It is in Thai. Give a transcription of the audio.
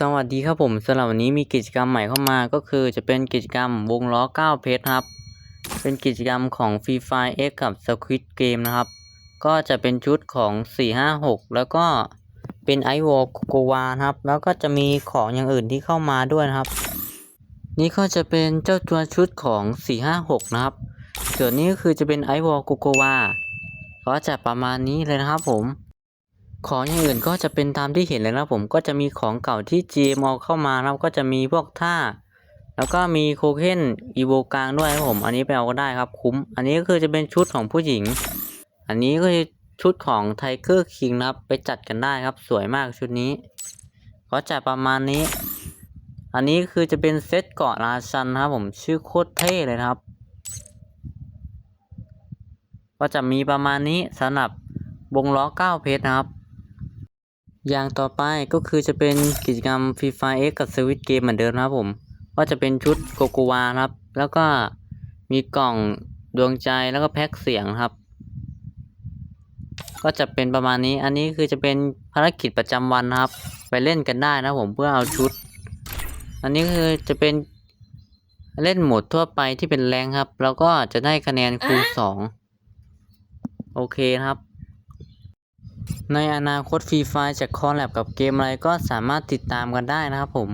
สวัสดีครับผมสำหรับวันนี้มีกิจกรรมใหม่เข้ามาก็คือจะเป็นกิจกรรมวงล้อ 9 เพชรครับ เป็นกิจกรรมของ Free Fire X กับ Squid Game นะครับ ก็จะเป็นชุดของ 456 แล้วก็เป็นไอวอลโกวาครับ แล้วก็จะมีของอย่างอื่นที่เข้ามาด้วยนะครับ นี่ก็จะเป็นเจ้าตัวชุดของ 456 นะครับ ส่วนนี้ก็คือจะเป็นไอวอลโกวาก็จะประมาณนี้เลยนะครับผม ของอย่างอื่นก็จะเป็นตามที่เห็นเลยนะผมก็จะมีของเก่าที่ GM เอาเข้ามานะครับก็จะมีพวกท่า แล้วก็มีโคเคนอีโวกลางด้วยครับผม อันนี้ไปเอาก็ได้ครับคุ้ม อันนี้ก็คือจะเป็นชุดของผู้หญิง อันนี้ก็คือชุดของไทเกอร์คิงนะครับ ไปจัดกันได้ครับสวยมากชุดนี้ ก็จะประมาณนี้ อันนี้คือจะเป็นเซตเกาะราชันนะครับผมชื่อโคตรเท่เลยครับ ก็จะมีประมาณนี้สำหรับวงล้อ9เพชรนะครับ อย่างต่อไปก็คือจะเป็นกิจกรรม Free Fire X กับ Switch Game เหมือนเดิมนะครับผม ก็จะเป็นชุดโกโกวาครับ แล้วก็มีกล่องดวงใจแล้วก็แพ็คเสียงครับ ก็จะเป็นประมาณนี้ อันนี้คือจะเป็นภารกิจประจำวันครับ ไปเล่นกันได้นะผมเพื่อเอาชุด อันนี้คือจะเป็นเล่นโหมดทั่วไปที่เป็นแรงครับ แล้วก็จะได้คะแนนคูณสองโอเคครับ ในอนาคตฟรีไฟจะคอลแลบกับเกมอะไรก็สามารถติดตามกันได้นะครับผม